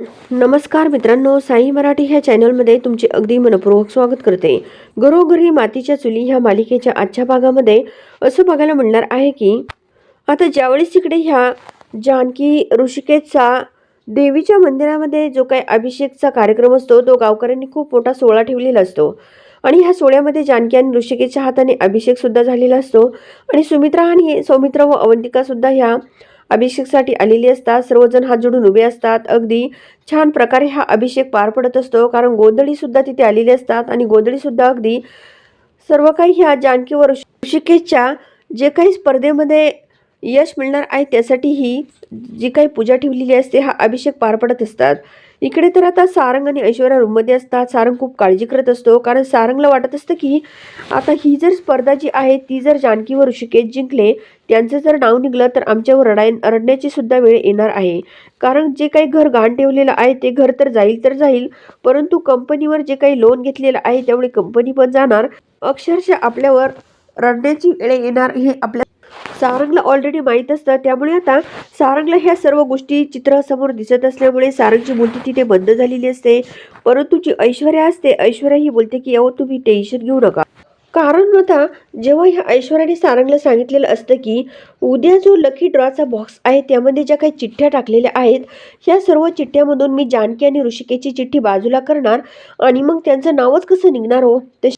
नमस्कार मित्रांनो साई मराठी ह्या चॅनलमध्ये तुमचे अगदी मनपूर्वक स्वागत करते. घरोघरी मातीच्या चुली ह्या मालिकेच्या आजच्या भागामध्ये असं बघायला म्हणणार आहे की आता ज्यावेळेस तिकडे ह्या जानकी ऋषिकेशचा देवीच्या मंदिरामध्ये जो काही अभिषेकचा कार्यक्रम असतो तो गावकऱ्यांनी खूप मोठा सोहळा ठेवलेला असतो. आणि ह्या सोहळ्यामध्ये जानकी आणि ऋषिकेशच्या हाताने अभिषेकसुद्धा झालेला असतो. आणि सुमित्रा आणि सौमित्र व अवंतिकासुद्धा ह्या अभिषेकसाठी आलेली असतात. सर्वजण हात जोडून उभे असतात. अगदी छान प्रकारे हा अभिषेक पार पडत असतो. कारण गोंधळी सुद्धा तिथे आलेली असतात आणि गोंधळी सुद्धा अगदी सर्व काही ह्या जानकीवर ऋषिकेशच्या जे काही स्पर्धेमध्ये यश मिळणार आहे त्यासाठी ही जी काही पूजा ठेवलेली असते हा अभिषेक पार पडत असतात. इकडे तर आता सारंग आणि ऐश्वर्या रूममध्ये असतात. सारंग खूप काळजी करत असतो. कारण सारंगला वाटत असतं की आता ही जर स्पर्धा जी आहे ती जर जानकी व ऋषिकेश जिंकले त्यांचं जर नाव निघलं तर आमच्यावर रडाय रडण्याची सुद्धा वेळ येणार आहे. कारण जे काही घर गहाण ठेवलेलं आहे ते घर तर जाईल तर जाईल. परंतु कंपनीवर जे काही लोन घेतलेलं आहे त्यामुळे कंपनी पण जाणार. अक्षरशः आपल्यावर रडण्याची वेळ येणार हे आपल्या सारंगला ऑलरेडी माहीत असतं. त्यामुळे आता सारंगला ह्या सर्व गोष्टी चित्रासमोर दिसत असल्यामुळे सारंगची बोलती तिथे बंद झालेली असते. परंतु जी ऐश्वर्या असते ऐश्वर्या ही बोलते की अहो तुम्ही टेन्शन घेऊ नका. कारण आता जेव्हा ह्या ऐश्वर्याने सारंगला सांगितलेलं असतं की उद्या जो लकी ड्रॉचा बॉक्स आहे त्यामध्ये ज्या काही चिठ्ठ्या टाकलेल्या आहेत ह्या सर्व चिठ्ठ्यामधून मी जानकी आणि ऋषिकेची चिठ्ठी बाजूला करणार आणि मग त्यांचं नावच कसं निघणार हो? तश-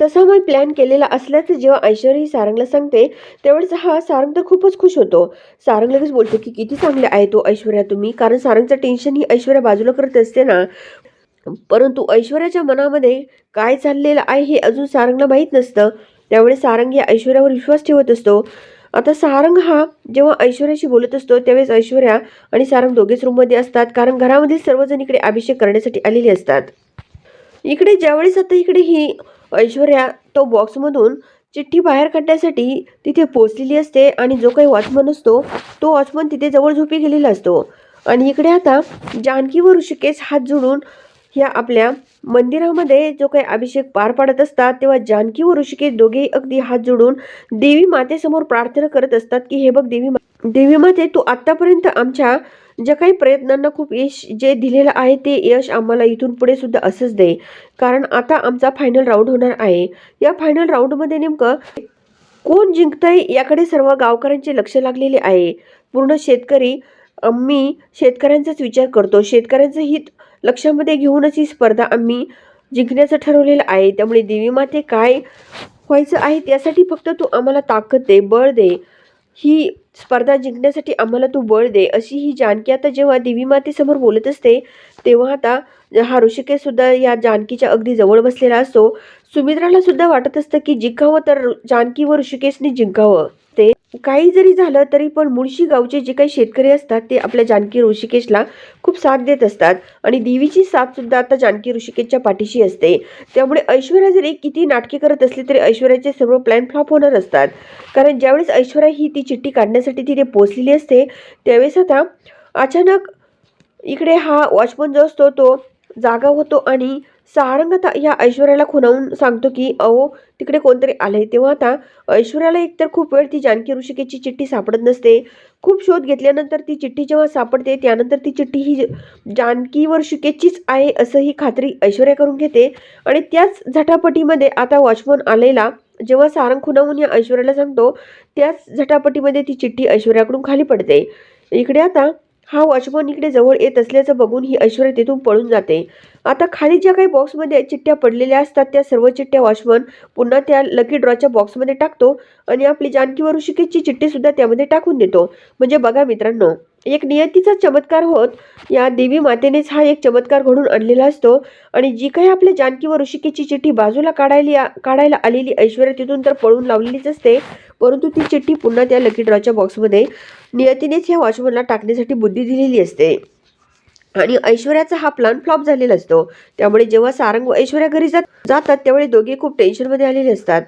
तसा मी प्लॅन केलेला असल्याचं जेव्हा ऐश्वर्या ही सारंगला सांगते त्यावेळेस हा सारंग तर खूपच खुश होतो. सारंग लगेच बोलतो की किती चांगले आहे तो ऐश्वर्या तुम्ही. कारण सारंगचं टेन्शन ही ऐश्वर्या बाजूला करत असते ना. परंतु ऐश्वर्याच्या मनामध्ये काय चाललेलं आहे हे अजून सारंगला माहीत नसतं. त्यामुळे सारंग या ऐश्वर्यावर विश्वास ठेवत असतो. आता सारंग हा जेव्हा ऐश्वर्याशी बोलत असतो त्यावेळेस ऐश्वर्या आणि सारंग दोघेच रूममध्ये असतात. कारण घरामधील सर्वजण इकडे अभिषेक करण्यासाठी आलेले असतात. इकडे ज्यावेळेस आता इकडे ही ऐश्वर्या तो बॉक्समधून चिठ्ठी बाहेर काढण्यासाठी तिथे पोचलेली असते आणि जो काही वॉचमन असतो तो वॉचमन तिथे जवळ झोपी गेलेला असतो. आणि इकडे आता जानकी व ऋषिकेश हात जोडून ह्या आपल्या मंदिरामध्ये जो काही अभिषेक पार पाडत असतात तेव्हा जानकी व ऋषिकेश दोघेही अगदी हात जोडून देवी मातेसमोर प्रार्थना करत असतात की हे बघ देवी मा- देवी माते तू आत्तापर्यंत आमच्या ज्या काही प्रयत्नांना खूप यश जे दिलेलं आहे ते यश आम्हाला इथून पुढे सुद्धा असंच दे कारण आता आमचा फायनल राऊंड होणार आहे. या फायनल राऊंडमध्ये नेमकं कोण जिंकतंय याकडे सर्व गावकऱ्यांचे लक्ष लागलेले आहे. पूर्ण शेतकरी आम्ही शेतकऱ्यांचाच विचार करतो. शेतकऱ्यांचं हित लक्षामध्ये घेऊनच ही स्पर्धा आम्ही जिंकण्याचं ठरवलेलं आहे. त्यामुळे देवी माते काय व्हायचं आहे त्यासाठी फक्त तू आम्हाला ताकद दे बळ दे. ही स्पर्धा जिंकण्यासाठी आम्हाला तू बळ दे अशी ही जानकी आता जेव्हा देवी मातेसमोर बोलत असते तेव्हा आता हा ऋषिकेश सुद्धा या जानकीच्या अगदी जवळ बसलेला असतो. सुमित्राला सुद्धा वाटत असतं की जिंकावं तर जानकी व ऋषिकेशने जिंकावं. असते. काही जरी झालं तरी पण मुळशी गावचे जे काही शेतकरी असतात ते आपल्या जानकी ऋषिकेशला खूप साथ देत असतात. आणि देवीची साथ सुद्धा आता जानकी ऋषिकेशच्या पाठीशी असते. त्यामुळे ऐश्वर्या जरी किती नाटके करत असली तरी ऐश्वर्याचे सर्व प्लॅन फ्लॉप होणार असतात. कारण ज्यावेळेस ऐश्वर्या ही ती चिठ्ठी काढण्यासाठी तिथे पोचलेली असते त्यावेळेस आता अचानक इकडे हा वॉचमन जो असतो तो जागा होतो आणि सारंग आता या ऐश्वर्याला खुणावून सांगतो की अहो तिकडे कोणतरी आलंय. तेव्हा आता ऐश्वर्याला एकतर खूप वेळ ती जानकी ऋषिकेची चिठ्ठी सापडत नसते. खूप शोध घेतल्यानंतर ती चिठ्ठी जेव्हा सापडते त्यानंतर ती चिठ्ठी ही जानकी व आहे असं ही खात्री ऐश्वर्या करून घेते. आणि त्याच झटापटीमध्ये आता वॉचमन आलेला जेव्हा सारंग खुणावून या ऐश्वर्याला सांगतो त्याच झटापटीमध्ये ती चिठ्ठी ऐश्वर्याकडून खाली पडते. इकडे आता हा वॉचमन इकडे जवळ येत असल्याचं बघून ही ऐश्वर्या तिथून पळून जाते. आता खाली ज्या काही बॉक्समध्ये चिठ्ठ्या पडलेल्या असतात त्या सर्व चिठ्ठ्या वॉचमन पुन्हा त्या लकी ड्रॉच्या बॉक्समध्ये टाकतो आणि आपली जानकी व ऋषिकेशची चिठ्ठी सुद्धा त्यामध्ये टाकून देतो. म्हणजे बघा मित्रांनो एक नियतीचा चमत्कार होत या देवी मातेनेच हा एक चमत्कार घडून आणलेला असतो आणि जी काही आपल्या जानकी व ऋषिकेची चिठ्ठी बाजूला काढायली काढायला आलेली ऐश्वर्या तिथून तर पळून लावलेलीच असते परंतु ती चिठ्ठी पुन्हा त्या लकी ड्रॉच्या बॉक्समध्ये नियतीनेच ह्या वॉचमनला टाकण्यासाठी बुद्धी दिलेली असते. आणि ऐश्वर्याचा हा प्लॅन फ्लॉप झालेला असतो. त्यामुळे जेव्हा सारंग व ऐश्वर्या घरी जात जातात त्यावेळी दोघे खूप टेन्शनमध्ये आलेले असतात.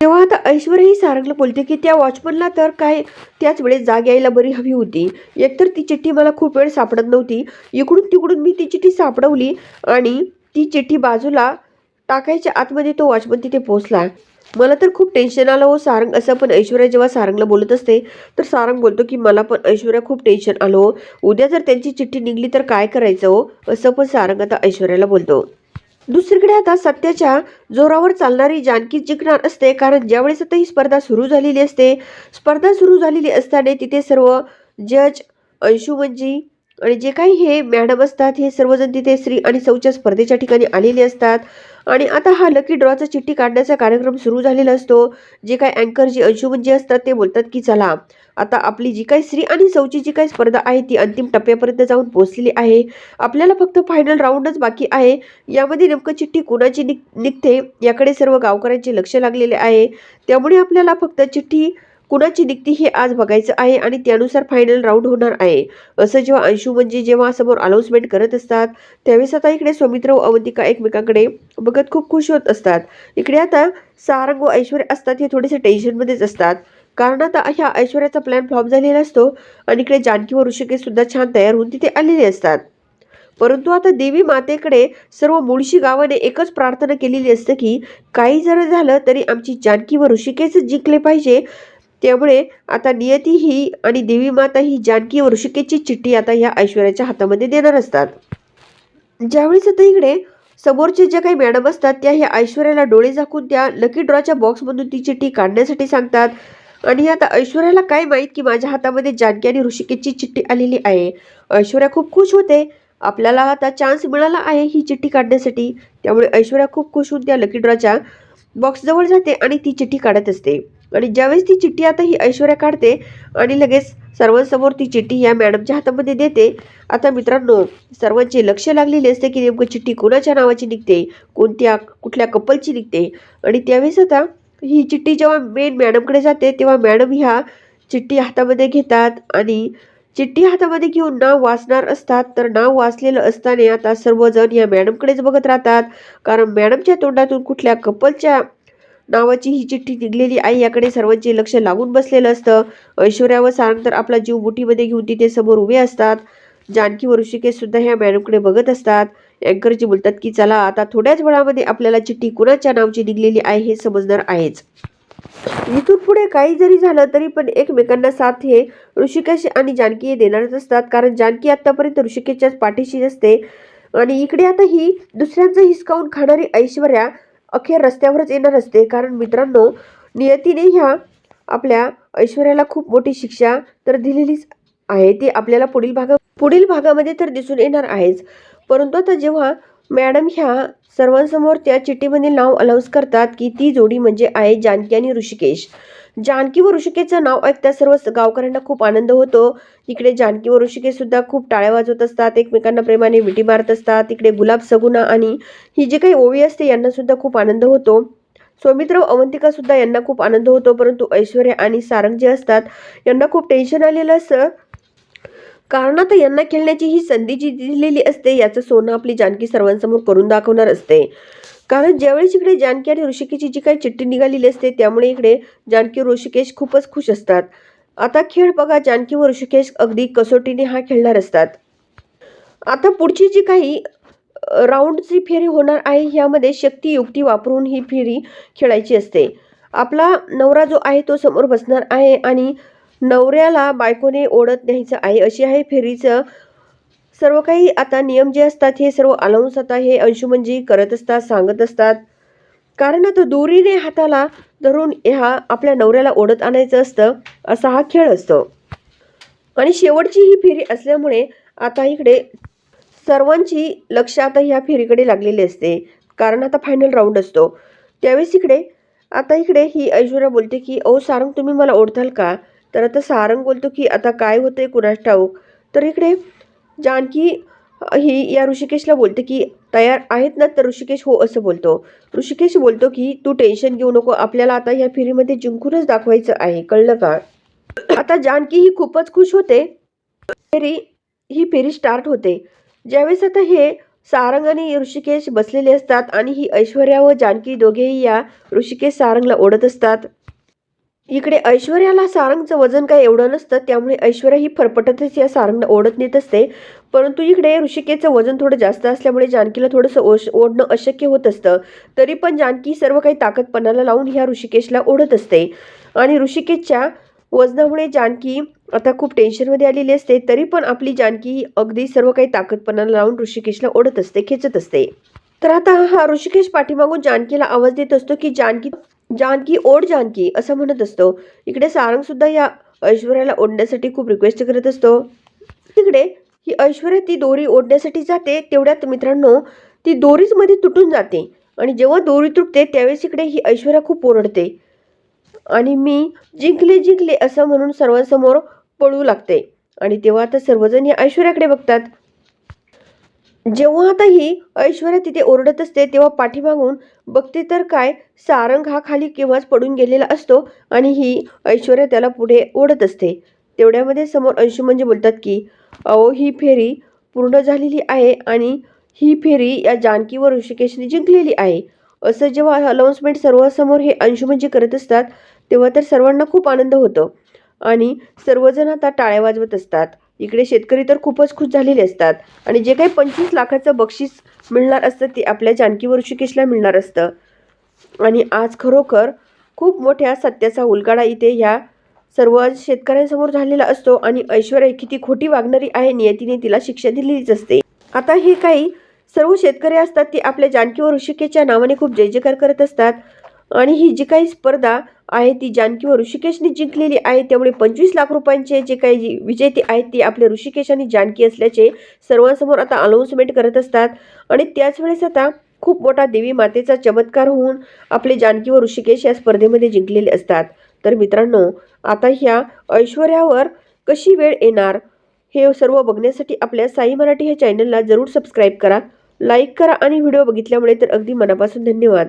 तेव्हा आता ऐश्वर्याही सारंगला बोलते की त्या वॉचमनला तर काय त्याच वेळेस जाग यायला बरी हवी होती. एकतर ती चिठ्ठी मला खूप वेळ सापडत नव्हती. इकडून तिकडून मी ती चिठ्ठी सापडवली आणि ती चिठ्ठी बाजूला टाकायच्या आतमध्ये तो वॉचमन तिथे पोहोचला. मला तर खूप टेन्शन आलं हो सारंग. असं पण ऐश्वर्या जेव्हा सारंगला बोलत असते तर सारंग बोलतो की मला पण ऐश्वर्या खूप टेन्शन आलं हो. उद्या जर त्यांची चिठ्ठी निघली तर काय करायचं हो? असं पण सारंग आता ऐश्वर्याला बोलतो. दुसरीकडे आता सत्याच्या जोरावर चालणारी जानकी जिंकणार असते कारण ज्यावेळेस आता ही स्पर्धा सुरू झालेली असते स्पर्धा सुरू झालेली असताना तिथे सर्व जज अंशुमनजी आणि जे काही हे मॅडम असतात हे सर्वजण तिथे स्त्री आणि सौच्या स्पर्धेच्या ठिकाणी आलेले असतात. आणि आता हा लकी ड्रॉचा चिठ्ठी काढण्याचा कार्यक्रम सुरू झालेला असतो. जे काही अँकर जे अंशुमन जे असतात ते बोलतात की चला आता आपली जी काही स्त्री आणि सौची जी काही स्पर्धा आहे ती अंतिम टप्प्यापर्यंत जाऊन पोहोचलेली आहे. आपल्याला फक्त फायनल राऊंडच बाकी आहे. यामध्ये नेमकं चिठ्ठी कुणाची निघ निघते याकडे सर्व गावकऱ्यांचे लक्ष लागलेले आहे. त्यामुळे आपल्याला फक्त चिठ्ठी कुणाची निघती हे आज बघायचं आहे आणि त्यानुसार फायनल राऊंड होणार आहे. असं जेव्हा अंशू म्हणजे जेव्हा समोर अनाऊन्समेंट करत असतात त्यावेळेस आता इकडे सौमित्र व अवंतिका एकमेकांकडे बघत खूप खुश होत असतात. इकडे आता सारंग व ऐश्वर्या असतात हे थोडेसे टेन्शनमध्येच असतात. कारण आता ह्या ऐश्वर्याचा प्लॅन फ्लॉप झालेला असतो आणि इकडे जानकी व ऋषिकेश सुद्धा छान तयार होऊन तिथे आलेले असतात. परंतु आता देवी मातेकडे सर्व मुळशी गावाने एकच प्रार्थना केलेली असते की काही जर झालं तरी आमची जानकी व ऋषिकेच जिंकले पाहिजे त्यामुळे आता नियती ही आणि देवी माता ही जानकी व ऋषिकेची चिठ्ठी आता ह्या ऐश्वर्याच्या हातामध्ये देणार असतात. ज्यावेळेस आता इकडे समोरचे ज्या काही मॅडम असतात त्या ह्या ऐश्वर्याला डोळे झाकून त्या लकी ड्रॉच्या बॉक्समधून ती चिठ्ठी काढण्यासाठी सांगतात. आणि आता ऐश्वर्याला काय माहीत की माझ्या हातामध्ये जानकी आणि ऋषिकेची चिठ्ठी आलेली आहे? ऐश्वर्या खूप खुश होते. आपल्याला आता चान्स मिळाला आहे ही चिठ्ठी काढण्यासाठी. त्यामुळे ऐश्वर्या खूप खुश होऊन त्या लकी ड्रॉच्या बॉक्सजवळ जाते आणि ती चिठ्ठी काढत असते. आणि ज्यावेळेस ती चिठ्ठी आता ही ऐश्वर्या काढते आणि लगेच सर्वांसमोर ती चिठ्ठी या मॅडमच्या हातामध्ये देते. आता मित्रांनो सर्वांचे लक्ष लागलेले असते की नेमकं चिठ्ठी कोणाच्या नावाची निघते कोणत्या कुठल्या कपलची निघते. आणि त्यावेळेस आता ही चिठ्ठी जेव्हा मेन मॅडमकडे जाते तेव्हा मॅडम ह्या चिठ्ठी हातामध्ये घेतात आणि चिठ्ठी हातामध्ये घेऊन नाव वाचणार असतात. तर नाव वाचलेलं असताना आता सर्वजण या मॅडमकडेच बघत राहतात. कारण मॅडमच्या तोंडातून कुठल्या कपलच्या नावाची ही चिठ्ठी निघलेली आहे. याकडे सर्वांचे लक्ष लागून बसलेलं असतं. ऐश्वर्या व सारंतर आपला जीव बुटीमध्ये घेऊन तिथे समोर उभे असतात. जानकी व ऋषिकेश सुद्धा ह्या मॅडमकडे बघत असतात. अँकरजी बोलतात की चला आता थोड्याच वेळामध्ये आपल्याला चिठ्ठी कुणाच्या नावची निघलेली आहे हे समजणार आहेच. इथून पुढे काही जरी झालं तरी पण एकमेकांना साथ हे ऋषिकेश आणि जानकी हे देणारच असतात. कारण जानकी आतापर्यंत ऋषिकेशच्याच पाठीशी असते आणि इकडे आता ही दुसऱ्यांचं हिसकावून खाणारी ऐश्वर्या अखेर रस्त्यावरच येणार असते. कारण मित्रांनो नियतीने ह्या आपल्या ऐश्वर्याला खूप मोठी शिक्षा तर दिलेलीच आहे. ती आपल्याला पुढील भागा पुढील भागामध्ये तर दिसून येणार आहेच. परंतु आता जेव्हा मॅडम ह्या सर्वांसमोर त्या चिठ्ठीमध्ये नाव अनाऊन्स करतात की ती जोडी म्हणजे आहे जानकी आणि ऋषिकेश. जानकी व ऋषिकेचं नाव ऐकता सर्व गावकऱ्यांना खूप आनंद होतो. इकडे जानकी व ऋषिकेश सुद्धा खूप टाळ्या वाजवत असतात एकमेकांना प्रेमाने विटी मारत असतात. तिकडे गुलाब सगुना आणि ही जी काही ओवी असते यांना सुद्धा खूप आनंद होतो. सौमित्र अवंतिका सुद्धा यांना खूप आनंद होतो परंतु ऐश्वर्या आणि सारंग जे असतात यांना खूप टेन्शन आलेलं असतं कारण आता यांना खेळण्याची ही संधी जी दिलेली असते याचं सोनं आपली जानकी सर्वांसमोर करून दाखवणार असते. कारण ज्यावेळेस इकडे जानकी आणि ऋषिकेशची जी काही चिठ्ठी निघालेली असते त्यामुळे इकडे जानकी ऋषिकेश खूपच खुश असतात. आता खेळ बघा जानकी व ऋषिकेश अगदी कसोटीने हा खेळणार असतात. आता पुढची जी काही राऊंडची फेरी होणार आहे यामध्ये शक्ती युक्ती वापरून ही फेरी खेळायची असते. आपला नवरा जो आहे तो समोर बसणार आहे आणि नवऱ्याला बायकोने ओढत न्यायचं आहे अशी आहे फेरीचं सर्व काही आता नियम जे असतात हे सर्व अलाउन्स आता हे अंशुमनजी करत असतात सांगत असतात. कारण आता दोरीने हाताला धरून ह्या आपल्या नवऱ्याला ओढत आणायचं असतं असा हा खेळ असतो. आणि शेवटची ही फेरी असल्यामुळे आता इकडे सर्वांची लक्ष आता ह्या फेरीकडे लागलेली असते. कारण आता फायनल राऊंड असतो. त्यावेळेस इकडे आता इकडे ही ऐश्वर्या बोलते की अहो सारंग तुम्ही मला ओढताल का? तर आता सारंग बोलतो की आता काय होतंय कुणास ठाऊक? तर इकडे जानकी ही या ऋषिकेशला बोलते की तयार आहेत ना तर ऋषिकेश हो असं बोलतो. ऋषिकेश बोलतो की तू टेन्शन घेऊ नको आपल्याला आता या फेरीमध्ये जिंकूनच दाखवायचं आहे कळलं का? आता जानकी ही खूपच खुश होते. फेरी ही फेरी स्टार्ट होते. ज्यावेळेस आता हे सारंग आणि ऋषिकेश बसलेले असतात आणि ही ऐश्वर्या व जानकी दोघेही या ऋषिकेश सारंगला ओढत असतात इकडे ऐश्वर्याला सारंगचं वजन काय एवढं नसतं त्यामुळे ऐश्वर्या ही फरफटतच या सारंगला ओढत नेत असते. परंतु इकडे ऋषिकेशचं वजन थोडं जास्त असल्यामुळे जानकीला थोडंसं ओश ओढणं अशक्य होत असतं. तरी पण जानकी सर्व काही ताकदपणाला लावून ह्या ऋषिकेशला ओढत असते. आणि ऋषिकेशच्या वजनामुळे जानकी आता खूप टेन्शनमध्ये आलेली असते. तरी पण आपली जानकी अगदी सर्व काही ताकदपणाला लावून ऋषिकेशला ओढत असते खेचत असते. तर आता हा ऋषिकेश पाठीमागून जानकीला आवाज देत असतो की जानकी जानकी ओढ जानकी असं म्हणत असतो. इकडे सारंग सुद्धा या ऐश्वर्याला ओढण्यासाठी खूप रिक्वेस्ट करत असतो. तिकडे ही ऐश्वर्या ती दोरी ओढण्यासाठी जाते तेवढ्यात मित्रांनो ती दोरीच मध्ये तुटून जाते. आणि जेव्हा दोरी तुटते त्यावेळेस इकडे ही ऐश्वर्या खूप ओरडते. आणि मी जिंकले जिंकले असं म्हणून सर्वांसमोर पळू लागते. आणि तेव्हा आता सर्वजण या ऐश्वर्याकडे बघतात. जेव्हा आता ही ऐश्वर्या तिथे ओरडत असते तेव्हा पाठीमागून बघते तर काय सारंग हा खाली केव्हाच पडून गेलेला असतो आणि ही ऐश्वर्या त्याला पुढे ओढत असते. तेवढ्यामध्ये समोर अंशू म्हणजे बोलतात की अहो ही फेरी पूर्ण झालेली आहे आणि ही फेरी या जानकी व ऋषिकेशने जिंकलेली आहे. असं जेव्हा अनाऊन्समेंट सर्वांसमोर हे अंशू म्हणजे करत असतात तेव्हा तर सर्वांना खूप आनंद होतो आणि सर्वजण आता टाळ्या वाजवत असतात. इकडे शेतकरी तर खूपच खुश झालेले असतात. आणि जे काही पंचवीस लाखाचं बक्षीस मिळणार असतं ते आपल्या जानकी व ऋषिकेशला मिळणार असतं. आणि आज खरोखर खूप मोठ्या सत्याचा उलगाडा इथे ह्या सर्व शेतकऱ्यांसमोर झालेला असतो आणि ऐश्वर्या किती खोटी वागणारी आहे नियतीने तिला शिक्षा दिलेलीच असते. आता हे काही सर्व शेतकरी असतात ते आपल्या जानकी व ऋषिकेच्या नावाने खूप जय जयकार करत असतात. आणि ही जी काही स्पर्धा आहे ती जानकी व ऋषिकेशने जिंकलेली आहे. त्यामुळे पंचवीस लाख रुपयांचे जे काही जी- विजेते आहेत ते आपले ऋषिकेश आणि जानकी असल्याचे सर्वांसमोर आता अनाऊन्समेंट करत असतात. आणि त्याच वेळेस आता खूप मोठा देवी मातेचा चमत्कार होऊन आपले जानकी व ऋषिकेश या स्पर्धेमध्ये जिंकलेले असतात. तर मित्रांनो आता ह्या ऐश्वर्यावर कशी वेळ येणार हे सर्व बघण्यासाठी आपल्या साई मराठी ह्या चॅनलला जरूर सबस्क्राईब करा लाईक करा आणि व्हिडिओ बघितल्यामुळे तर अगदी मनापासून धन्यवाद.